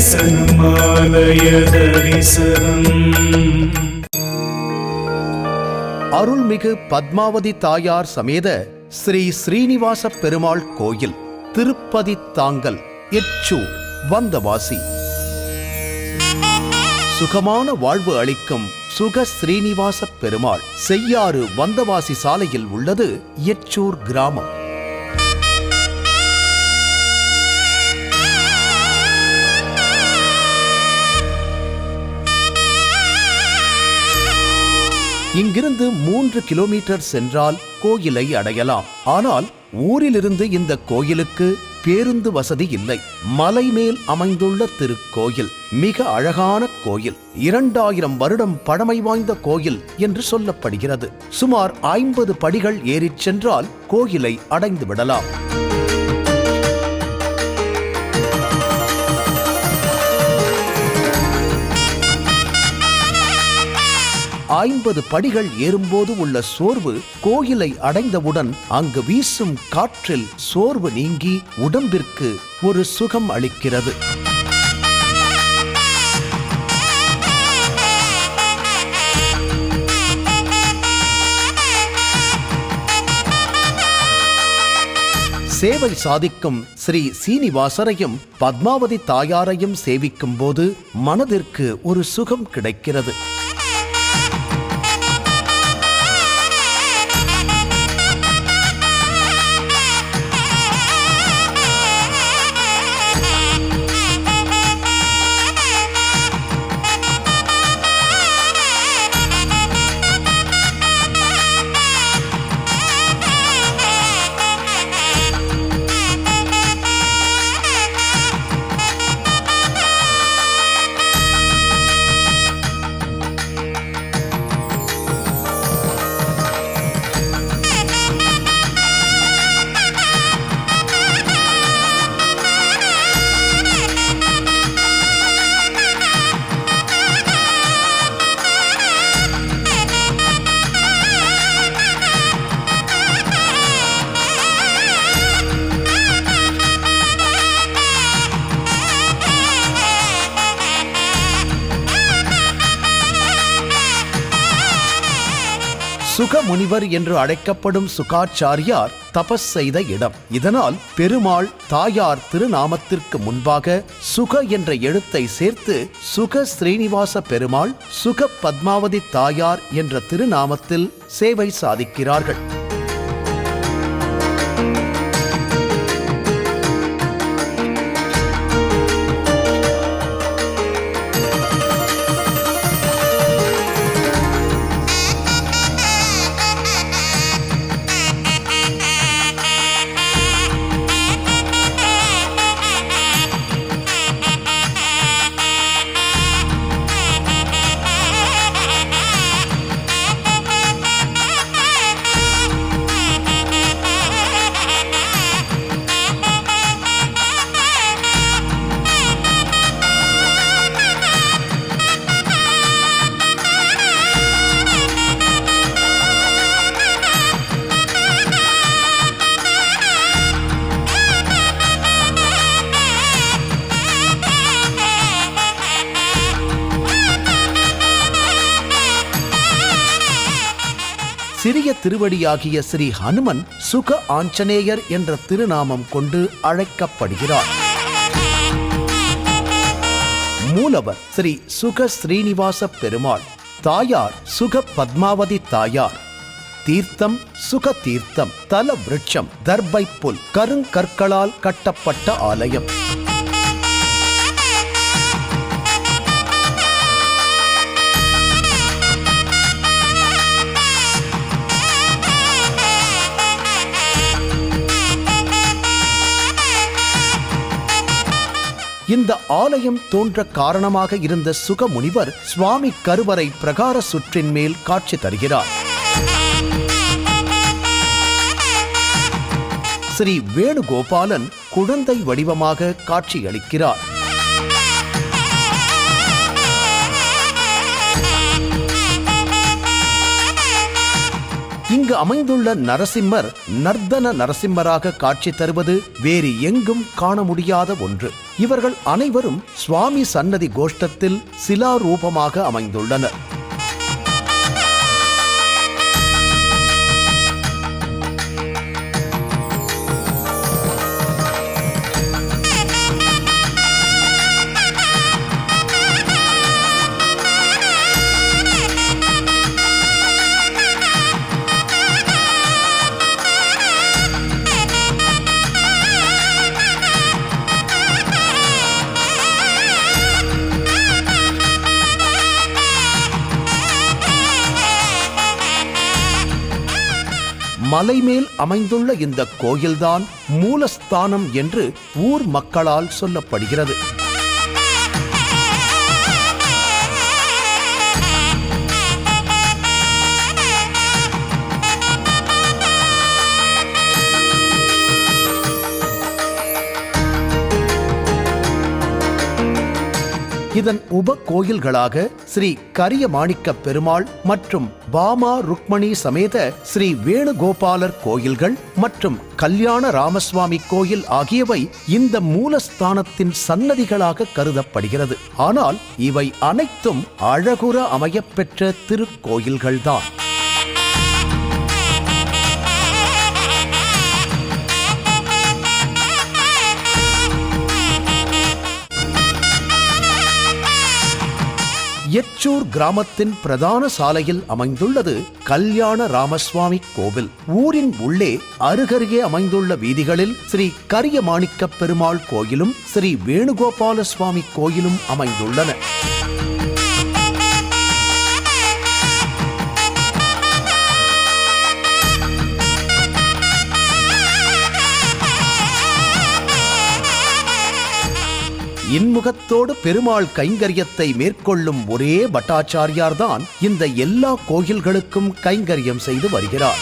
தரிசனமாலய தரிசனம். அருள்மிகு பத்மாவதி தாயார் சமேத ஸ்ரீ ஸ்ரீனிவாச பெருமாள் கோயில் திருப்பதி தாங்கல் எச்சு வந்தவாசி. சுகமான வாழ்வு அளிக்கும் சுக ஸ்ரீனிவாச பெருமாள் செய்யாறு வந்தவாசி சாலையில் உள்ளது எச்சூர் கிராமம். இங்கிருந்து மூன்று கிலோமீட்டர் சென்றால் கோயிலை அடையலாம். ஆனால் ஊரிலிருந்து இந்த கோயிலுக்கு பேருந்து வசதி இல்லை. மலை மேல் அமைந்துள்ள திருக்கோயில் மிக அழகான கோயில். இரண்டாயிரம் வருடம் பழமை வாய்ந்த கோயில் என்று சொல்லப்படுகிறது. சுமார் ஐம்பது படிகள் ஏறிச் சென்றால் கோயிலை அடைந்து விடலாம் ஐம்பது படிகள் ஏறும்போது உள்ள சோர்வு கோயிலை அடைந்தவுடன் அங்கு வீசும் காற்றில் சோர்வு நீங்கி உடம்பிற்கு ஒரு சுகம் அளிக்கிறது. சேவை சாதிக்கும் ஸ்ரீ சீனிவாசரையும் பத்மாவதி தாயாரையும் சேவிக்கும் போது மனதிற்கு ஒரு சுகம் கிடைக்கிறது. முனிவர் என்று அழைக்கப்படும் சுகாச்சாரியார் தபஸ் செய்த இடம். இதனால் பெருமாள் தாயார் திருநாமத்திற்கு முன்பாக சுக என்ற எழுத்தை சேர்த்து சுக ஸ்ரீனிவாச பெருமாள் சுக பத்மாவதி தாயார் என்ற திருநாமத்தில் சேவை சாதிக்கிறார்கள். திருவடியாகிய ஸ்ரீ ஹனுமன் சுக ஆஞ்சநேயர் என்ற திருநாமம் கொண்டு அழைக்கப்படுகிறார். மூலவர் ஸ்ரீ சுக ஸ்ரீனிவாச பெருமாள் தாயார் சுக பத்மாவதி தாயார் தீர்த்தம் சுக தீர்த்தம் தல விருட்சம் தர்பை புல் கருங்கற்களால் கட்டப்பட்ட ஆலயம். இந்த ஆலயம் தோன்ற காரணமாக இருந்த சுகமுனிவர் சுவாமி கருவறை பிரகார சுற்றின் மேல் காட்சி தருகிறார். ஸ்ரீ வேணுகோபாலன் குழந்தை வடிவமாக காட்சியளிக்கிறார். இங்கு அமைந்துள்ள நரசிம்மர் நர்தன நரசிம்மராக காட்சி தருவது வேறு எங்கும் காண முடியாத ஒன்று. இவர்கள் அனைவரும் சுவாமி சன்னதி கோஷ்டத்தில் சிலாரூபமாக அமைந்துள்ளனர். மலைமேல் அமைந்துள்ள இந்த கோயில்தான் மூலஸ்தானம் என்று ஊர் மக்களால் சொல்லப்படுகிறது. இதன் உப கோயில்களாக ஸ்ரீ கரிய மாணிக்க பெருமாள் மற்றும் பாமா ருக்மணி சமேத ஸ்ரீ வேணுகோபாலர் கோயில்கள் மற்றும் கல்யாண ராமசுவாமி கோயில் ஆகியவை இந்த மூலஸ்தானத்தின் சன்னதிகளாக கருதப்படுகிறது. ஆனால் இவை அனைத்தும் அழகுற அமையப்பெற்ற திருக்கோயில்கள்தான். எச்சூர் கிராமத்தின் பிரதான சாலையில் அமைந்துள்ளது கல்யாண ராமசுவாமி கோவில். ஊரின் உள்ளே அருகருகே அமைந்துள்ள வீதிகளில் ஸ்ரீ கரிய மாணிக்க பெருமாள் கோயிலும் ஸ்ரீ வேணுகோபால சுவாமி கோயிலும் அமைந்துள்ளன. இன்முகத்தோடு பெருமாள் கைங்கரியத்தை மேற்கொள்ளும் ஒரே பட்டாச்சாரியார்தான் இந்த எல்லா கோயில்களுக்கும் கைங்கரியம் செய்து வருகிறார்.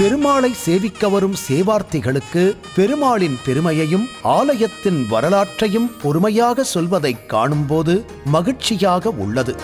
பெருமாளை சேவிக்க வரும் சேவார்த்திகளுக்கு பெருமாளின் பெருமையையும் ஆலயத்தின் வரலாற்றையும் பொறுமையாக சொல்வதைக் காணும்போது மகிழ்ச்சியாக உள்ளது.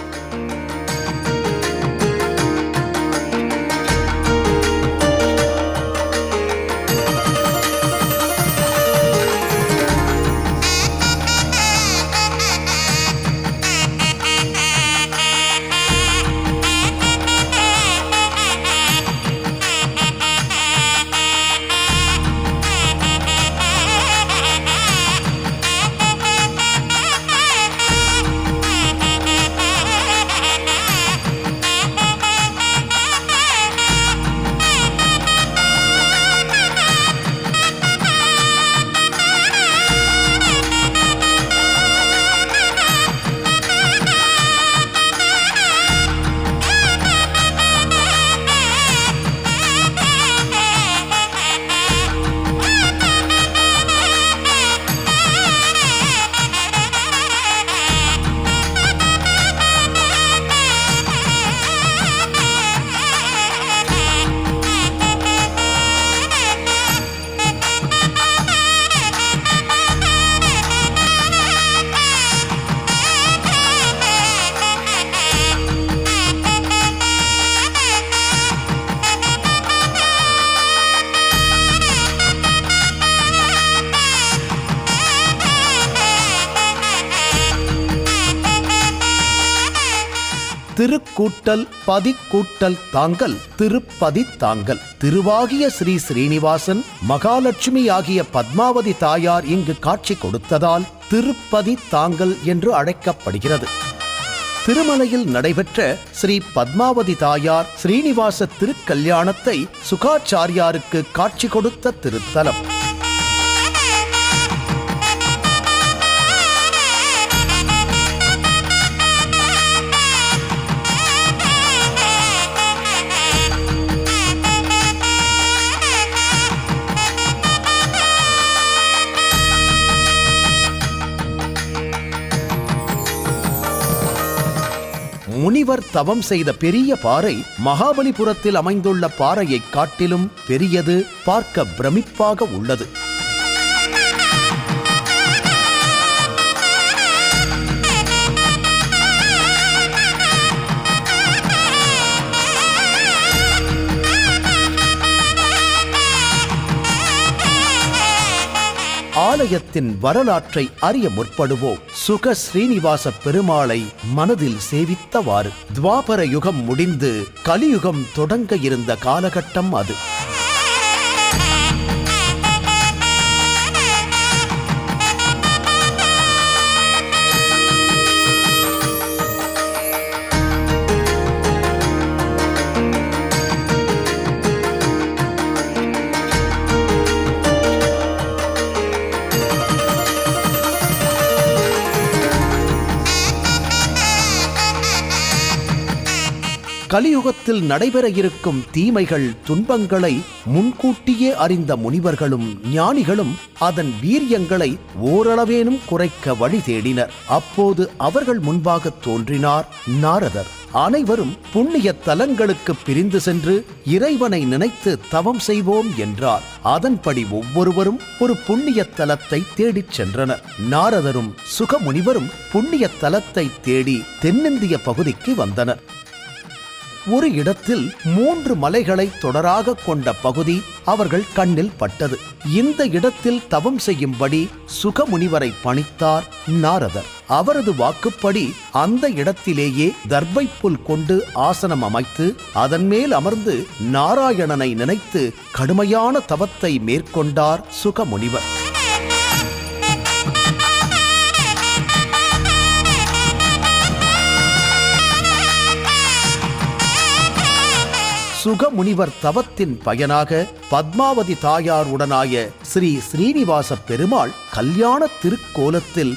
கூட்டல் பதி கூட்டல் தாங்கள் திருப்பதி தாங்கள் திருவாகிய ஸ்ரீ ஸ்ரீனிவாசன் மகாலட்சுமி ஆகிய பத்மாவதி தாயார் இங்கு காட்சி கொடுத்ததால் திருப்பதி தாங்கள் என்று அழைக்கப்படுகிறது. திருமலையில் நடைபெற்ற ஸ்ரீ பத்மாவதி தாயார் ஸ்ரீனிவாச திருக்கல்யாணத்தை சுகாச்சாரியாருக்கு காட்சி கொடுத்த திருத்தலம். முனிவர் தவம் செய்த பெரிய பாறை மகாபலிபுரத்தில் அமைந்துள்ள பாறையை காட்டிலும் பெரியது பார்க்க பிரமிப்பாக உள்ளது. ஆலயத்தின் வரலாற்றை அறிய முற்படுவோம். சுக ஸ்ரீனிவாச பெருமாளை மனதில் சேவித்தவாறு துவாபர யுகம் முடிந்து கலியுகம் தொடங்க இருந்த காலகட்டம் அது. கலியுகத்தில் நடைபெற இருக்கும் தீமைகள் துன்பங்களை முன்கூட்டியே அறிந்த முனிவர்களும் ஞானிகளும் அதன் வீரியங்களை ஓரளவேனும் குறைக்க வழி தேடினர். அப்போது அவர்கள் முன்பாக தோன்றினார் நாரதர். அனைவரும் புண்ணிய தலங்களுக்கு பிரிந்து சென்று இறைவனை நினைத்து தவம் செய்வோம் என்றார். அதன்படி ஒவ்வொருவரும் ஒரு புண்ணிய தலத்தை தேடிச் சென்றனர். நாரதரும் சுகமுனிவரும் புண்ணிய தலத்தை தேடி தென்னிந்திய பகுதிக்கு வந்தனர். ஒரு இடத்தில் மூன்று மலைகளை தொடராக கொண்ட பகுதி அவர்கள் கண்ணில் பட்டது. இந்த இடத்தில் தவம் செய்யும்படி சுகமுனிவரை பணித்தார் நாரதர். அவரது வாக்குப்படி அந்த இடத்திலேயே தர்பை புல் கொண்டு ஆசனம் அமைத்து அதன் மேல் அமர்ந்து நாராயணனை நினைத்து கடுமையான தவத்தை மேற்கொண்டார் சுகமுனிவர். சுகமுனிவர் தவத்தின் பயனாக பத்மாவதி தாயார் உடனாய ஸ்ரீ ஸ்ரீனிவாச பெருமாள் கல்யாண திருக்கோலத்தில்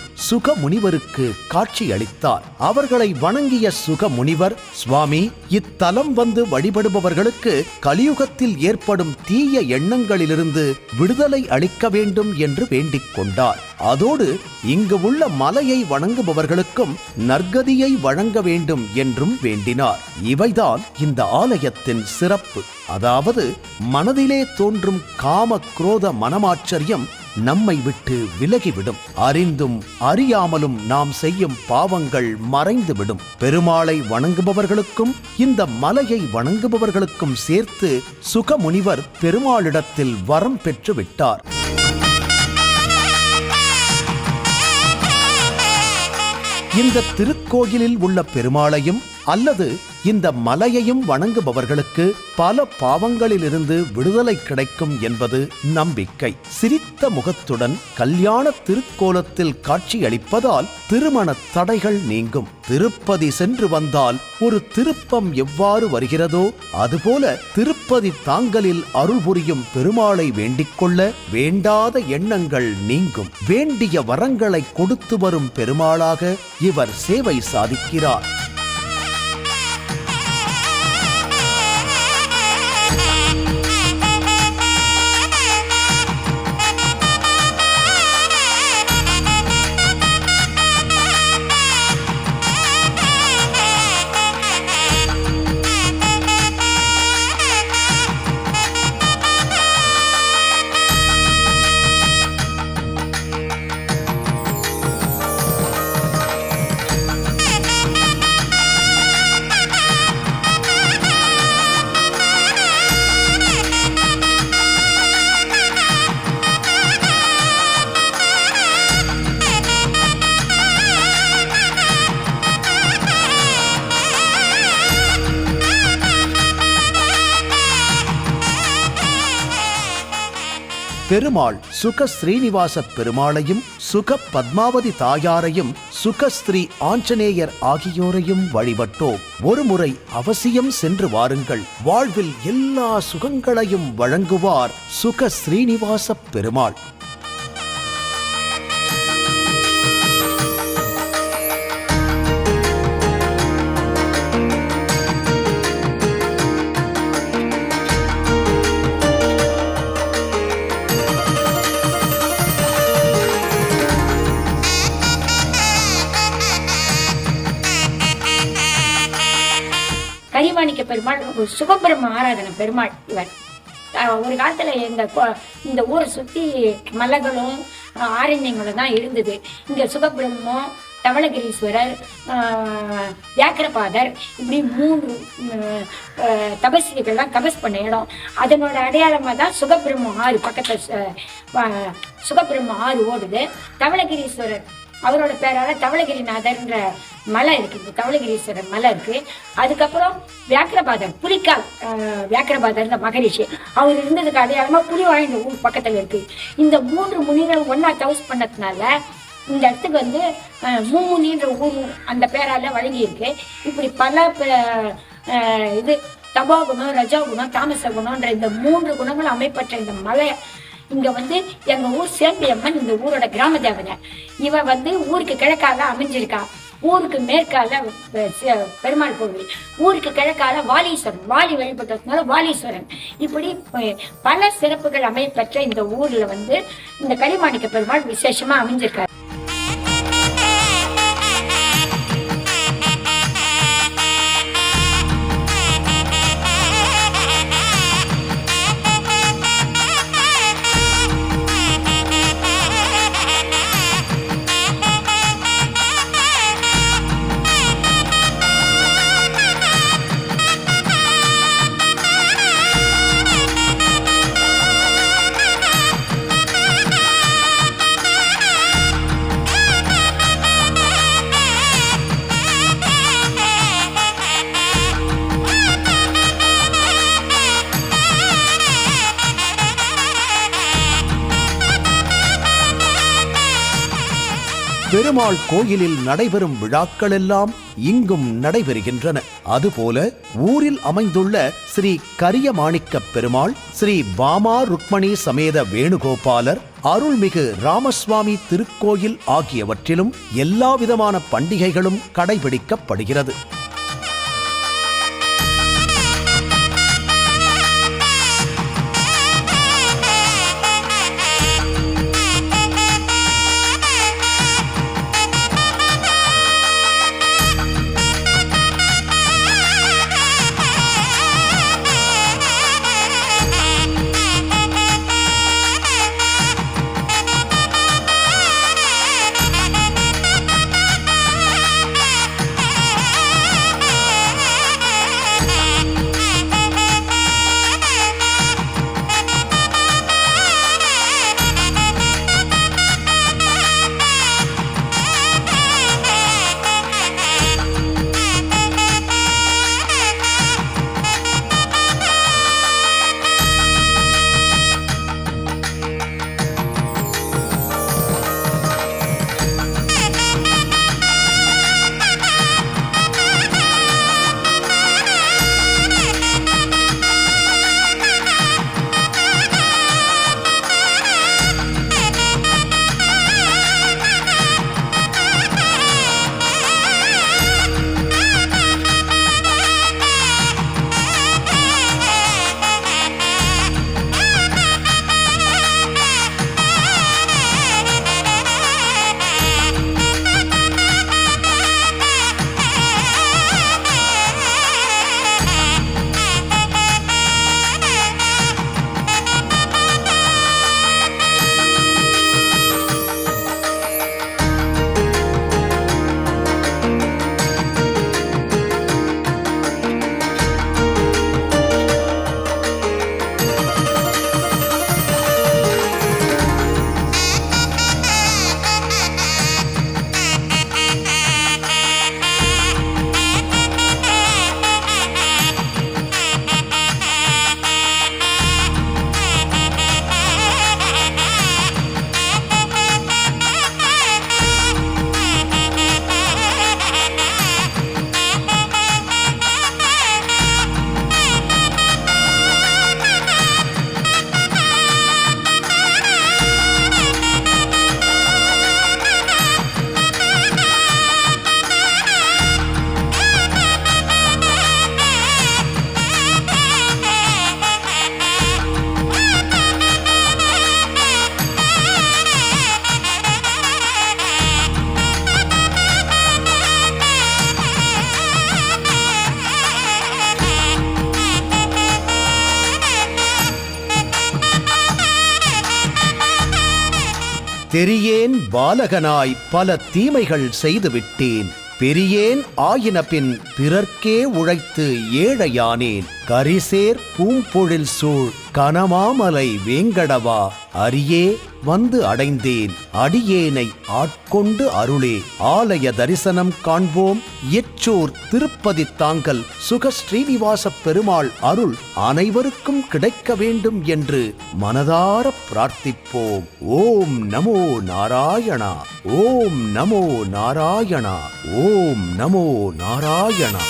காட்சி அளித்தார் அவர்களை வணங்கிய சுகமுனிவர் சுவாமி இத்தலம் வந்து வழிபடுபவர்களுக்கு கலியுகத்தில் ஏற்படும் தீய எண்ணங்களிலிருந்து விடுதலை அளிக்க வேண்டும் என்று வேண்டிக் கொண்டார். அதோடு இங்கு உள்ள மலையை வணங்குபவர்களுக்கும் நற்கதியை வழங்க வேண்டும் என்றும் வேண்டினார். இவைதான் இந்த ஆலயத்தின் சிறப்பு. அதாவது மனதிலே தோன்றும் காம குரோத மனமாச்சரியம் நம்மை விட்டு விலகிவிடும். அறிந்தும் அறியாமலும் நாம் செய்யும் பாவங்கள் மறைந்துவிடும். பெருமாளை வணங்குபவர்களுக்கும் இந்த மலையை வணங்குபவர்களுக்கும் சேர்த்து சுகமுனிவர் பெருமாளிடத்தில் வரம் பெற்று விட்டார் இந்த திருக்கோயிலில் உள்ள பெருமாளையும் அல்லது இந்த மலையையும் வணங்குபவர்களுக்கு பல பாவங்களிலிருந்து விடுதலை கிடைக்கும் என்பது நம்பிக்கை. சிரித்த முகத்துடன் கல்யாண திருக்கோலத்தில் காட்சியளிப்பதால் திருமண தடைகள் நீங்கும். திருப்பதி சென்று வந்தால் ஒரு திருப்பம் எவ்வாறு வருகிறதோ அதுபோல திருப்பதி தாங்கலில் அருள் புரியும் பெருமாளை வேண்டிக் கொள்ள வேண்டாத எண்ணங்கள் நீங்கும். வேண்டிய வரங்களை கொடுத்து வரும் பெருமாளாக இவர் சேவை சாதிக்கிறார். பெருமாள் சுக ஸ்ரீனிவாச பெருமாளையும் சுக பத்மாவதி தாயாரையும் சுகஸ்ரீ ஆஞ்சநேயர் ஆகியோரையும் வழிபட்டோம். ஒருமுறை அவசியம் சென்று வாருங்கள். வாழ்வில் எல்லா சுகங்களையும் வழங்குவார் சுக ஸ்ரீனிவாச பெருமாள். பெருமாள் ஒரு சுகபிரம்ம ஆராதனை பெருமாள் இவர். ஒரு காலத்துல இந்த இந்த ஊரை சுத்தி மலைகளும் ஆரண்யங்களும் தான் இருந்தது. இங்கே சுகபிரம்மம் தவளகிரீஸ்வரர் ஆஹ் வியாக்கிரபாதர் இப்படி மூணு உம், அஹ் தபஸ் பண்ண இடம். அதனோட அடையாளமாக தான் சுகபிரம்ம ஆறு பக்கத்தில் சுகபிரம்ம ஆறு ஓடுது. தவளகிரீஸ்வரர் அவரோட பேரால தவளகிரிநாதர்ன்ற மலை இருக்கு. இந்த தவளகிரீஸ்வரர் மலை இருக்கு. அதுக்கப்புறம் வியாக்கிரபாதர் புலிக்கால் வியாக்கிரபாதர் இந்த மகரிஷி. அவர் இருந்ததுக்கு அடையாளமா புலிவாய்ந்த ஊர் பக்கத்துல இருக்கு. இந்த மூன்று முனிகளும் ஒன்னா தவஸ் பண்ணதுனால இந்த இடத்துக்கு வந்து மூமுனின்ற ஊர் அந்த பேரால வழங்கியிருக்கு இப்படி பல இது தபோ குணம் ரஜோ குணம் தாமச குணம்ன்ற இந்த மூன்று குணங்களும் அமைப்பற்ற இந்த மலை இங்க வந்து எங்க ஊர் சேம்பி அம்மன் இந்த ஊரோட கிராம தேவதை. இவ வந்து ஊருக்கு கிழக்கால அமைஞ்சிருக்கா. ஊருக்கு மேற்கால பெருமாள் கோவில். ஊருக்கு கிழக்கால வாலீஸ்வரன் வாலி வழிபட்டதுனால வாலீஸ்வரன். இப்படி பல சிறப்புகள் அமையப்பெற்ற இந்த ஊர்ல வந்து இந்த கலிமாணிக்க பெருமாள் விசேஷமா அமைஞ்சிருக்காரு. பெருமாள் கோயிலில் நடைபெறும் விழாக்கள் எல்லாம் இங்கும் நடைபெறுகின்றன. அதுபோல ஊரில் அமைந்துள்ள ஸ்ரீ கரியமாணிக்க பெருமாள் ஸ்ரீ பாமா ருக்மணி சமேத வேணுகோபாலர் அருள்மிகு ராமசுவாமி திருக்கோயில் ஆகியவற்றிலும் எல்லாவிதமான பண்டிகைகளும் கடைபிடிக்கப்படுகிறது. தெரியேன் பாலகனாய் பல தீமைகள் செய்துவிட்டேன். பெரியேன் ஆயின பின் பிறர்க்கே உழைத்து ஏழையானேன். கரிசேர் பூம்பொழில் சூழ் கனமாமலை வேங்கடவா அரியே வந்து அடைந்தேன். அடியேனை ஆட்கொண்டு அருளே. ஆலய தரிசனம் காண்போம். எச்சூர் திருப்பதி தாங்கல். சுக ஸ்ரீனிவாச பெருமாள் அருள் அனைவருக்கும் கிடைக்க வேண்டும் என்று மனதார பிரார்த்திப்போம். ஓம் நமோ நாராயணா. ஓம் நமோ நாராயணா. ஓம் நமோ நாராயணா.